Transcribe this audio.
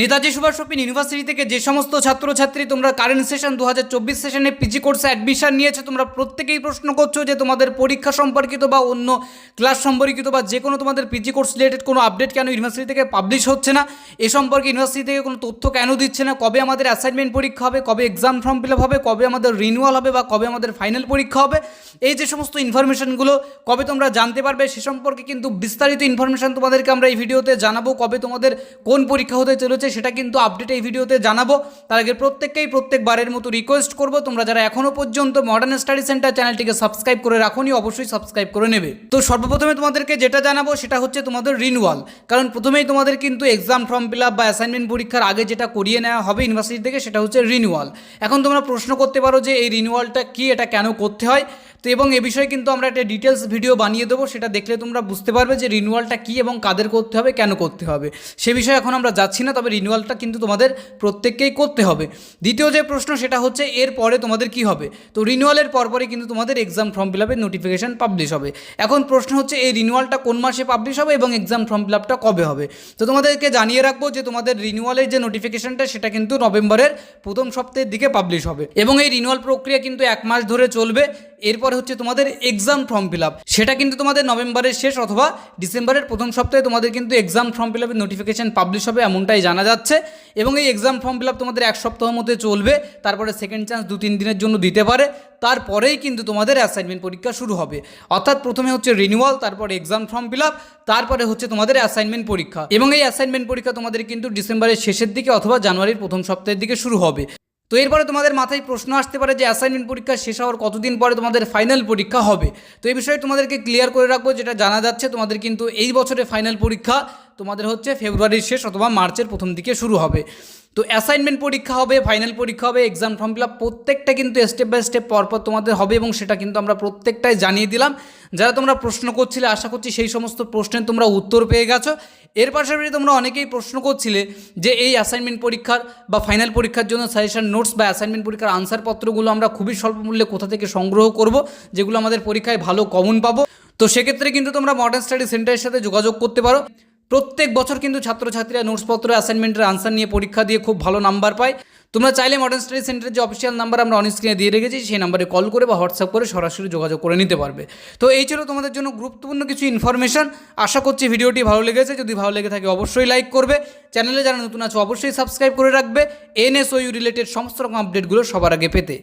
Netaji Subhash open university থেকে যে সমস্ত ছাত্রছাত্রী তোমরা কারেন্ট সেশন দু হাজার চব্বিশ সেশনে পিজি কোর্সে অ্যাডমিশন নিয়েছো, তোমরা প্রত্যেকেই প্রশ্ন করছ যে তোমাদের পরীক্ষা সম্পর্কিত বা অন্য ক্লাস সম্পর্কিত বা যে কোনো তোমাদের পিজি কোর্স রিলেটেড কোনো আপডেট কেন ইউনিভার্সিটি থেকে পাবলিশ হচ্ছে না? এ সম্পর্কে ইউনিভার্সিটি থেকে কোনো তথ্য কেন দিচ্ছে না? কবে আমাদের অ্যাসাইনমেন্ট পরীক্ষা হবে? কবে এক্সাম ফর্ম ফিল হবে? কবে আমাদের রিনিউয়াল হবে বা কবে আমাদের ফাইনাল পরীক্ষা হবে? এই যে সমস্ত ইনফরমেশনগুলো কবে তোমরা জানতে পারবে সে সম্পর্কে কিন্তু বিস্তারিত ইনফরমেশন তোমাদেরকে আমরা এই ভিডিওতে জানাব, কবে তোমাদের কোন পরীক্ষা হতে চলেছে সেটা কিন্তু আপডেট এই ভিডিওতে জানাব। তার আগে প্রত্যেককেই প্রত্যেকবারের মতো রিকোয়েস্ট করব। তোমরা যারা এখনও পর্যন্ত মডার্ন স্টাডি সেন্টার চ্যানেলটিকে সাবস্ক্রাইব করে রাখোনি, অবশ্যই সাবস্ক্রাইব করে নেবে। তো সর্বপ্রথমে তোমাদেরকে যেটা জানাব, সেটা হচ্ছে তোমাদের রিনিউয়াল কারণ প্রথমেই তোমাদের কিন্তু এক্সাম ফর্ম ফিল আপ বা অ্যাসাইনমেন্ট পরীক্ষার আগে যেটা করিয়ে নেওয়া হবে ইউনিভার্সিটি থেকে, সেটা হচ্ছে রিনিউয়াল এখন তোমরা প্রশ্ন করতে পারো যে এই রিনিউয়ালটা কি, এটা কেন করতে হয়? তো এবং এ বিষয়ে কিন্তু আমরা একটা ডিটেলস ভিডিও বানিয়ে দেবো, সেটা দেখলে তোমরা বুঝতে পারবে যে রিনিউয়ালটা কী এবং কাদের করতে হবে, কেন করতে হবে। সে বিষয়ে এখন আমরা যাচ্ছি না, তবে রিনিউয়ালটা কিন্তু তোমাদের প্রত্যেককেই করতে হবে। দ্বিতীয় যে প্রশ্ন, সেটা হচ্ছে এর পরে তোমাদের কি হবে? তো রিনিউয়ালের পরপরই কিন্তু তোমাদের এক্সাম ফর্ম ফিল আপের নোটিফিকেশান পাবলিশ হবে। এখন প্রশ্ন হচ্ছে, এই রিনিউয়ালটা কোন মাসে পাবলিশ হবে এবং এক্সাম ফর্ম ফিল আপটা কবে হবে? তো তোমাদেরকে জানিয়ে রাখব যে তোমাদের রিনিউয়ালের যে নোটিফিকেশানটা সেটা কিন্তু নভেম্বরের প্রথম সপ্তাহের দিকে পাবলিশ হবে। এবং এই রিনিউয়াল প্রক্রিয়া কিন্তু এক মাস ধরে চলবে। এরপরে হচ্ছে তোমাদের এক্সাম ফর্ম ফিল আপ সেটা কিন্তু তোমাদের নভেম্বরের শেষ অথবা ডিসেম্বরের প্রথম সপ্তাহে তোমাদের কিন্তু এক্সাম ফর্ম ফিল আপের নোটিফিকেশান পাবলিশ হবে এমনটাই জানা যাচ্ছে। এবং এই এক্সাম ফর্ম ফিল আপ তোমাদের এক সপ্তাহের মধ্যে চলবে, তারপরে সেকেন্ড চান্স দু তিন দিনের জন্য দিতে পারে। তারপরেই কিন্তু তোমাদের অ্যাসাইনমেন্ট পরীক্ষা শুরু হবে। অর্থাৎ প্রথমে হচ্ছে রিনিউয়াল তারপরে এক্সাম ফর্ম ফিল আপ তারপরে হচ্ছে তোমাদের অ্যাসাইনমেন্ট পরীক্ষা। এবং এই অ্যাসাইনমেন্ট পরীক্ষা তোমাদের কিন্তু ডিসেম্বরের শেষের দিকে অথবা জানুয়ারির প্রথম সপ্তাহের দিকে শুরু হবে। তো এরপরে তোমাদের মাথায় প্রশ্ন আসতে পারে যে অ্যাসাইনমেন্ট পরীক্ষা শেষ হওয়ার কতদিন পরে তোমাদের ফাইনাল পরীক্ষা হবে। তো এই বিষয়ে তোমাদেরকে ক্লিয়ার করে রাখব, যেটা জানা যাচ্ছে তোমাদের কিন্তু এই বছরে ফাইনাল পরীক্ষা। তোমাদের হচ্ছে ফেব্রুয়ারির শেষ অথবা মার্চের প্রথম দিকে শুরু হবে। তো অ্যাসাইনমেন্ট পরীক্ষা হবে ফাইনাল পরীক্ষা হবে এক্সাম ফর্ম ফিল আপ প্রত্যেকটা কিন্তু স্টেপ বাই স্টেপ পরপর তোমাদের হবে এবং সেটা কিন্তু আমরা প্রত্যেকটাই জানিয়ে দিলাম। যারা তোমরা প্রশ্ন করছিলে, আশা করছি সেই সমস্ত প্রশ্নের তোমরা উত্তর পেয়ে গেছো। এর পাশাপাশি তোমরা অনেকেই প্রশ্ন করছিলে যে এই অ্যাসাইনমেন্ট পরীক্ষার বা ফাইনাল পরীক্ষার জন্য সাজেশন নোটস বা অ্যাসাইনমেন্ট পরীক্ষার আনসারপত্রগুলো আমরা খুবই স্বল্প মূল্যে কোথা থেকে সংগ্রহ করব, যেগুলো আমাদের পরীক্ষায় ভালো কমন পাবো। তো সেক্ষেত্রে কিন্তু তোমরা মডার্ন স্টাডি সেন্টারের সাথে যোগাযোগ করতে পারো। প্রত্যেক বছর কিন্তু ছাত্রছাত্রীরা নোটসপত্র অ্যাসাইনমেন্টের আনসার নিয়ে পরীক্ষা দিয়ে খুব ভালো নাম্বার পায়। তোমরা চাইলে মডার্ন স্টাডি সেন্টারের যে অফিসিয়াল নাম্বার আমরা অন স্ক্রিনে দিয়ে রেখেছি, সেই নাম্বারে কল করে বা হোয়াটসঅ্যাপ করে সরাসরি যোগাযোগ করে নিতে পারবে। তো এই ছিল তোমাদের জন্য গুরুত্বপূর্ণ কিছু ইনফরমেশন আশা করছি ভিডিওটি ভালো লেগেছে। যদি ভালো লেগে থাকে অবশ্যই লাইক করবে। চ্যানেলে যারা নতুন আছো, অবশ্যই সাবস্ক্রাইব করে রাখবে। এনএসওইউ রিলেটেড সমস্ত রকম আপডেটগুলো সবার আগে পেতে।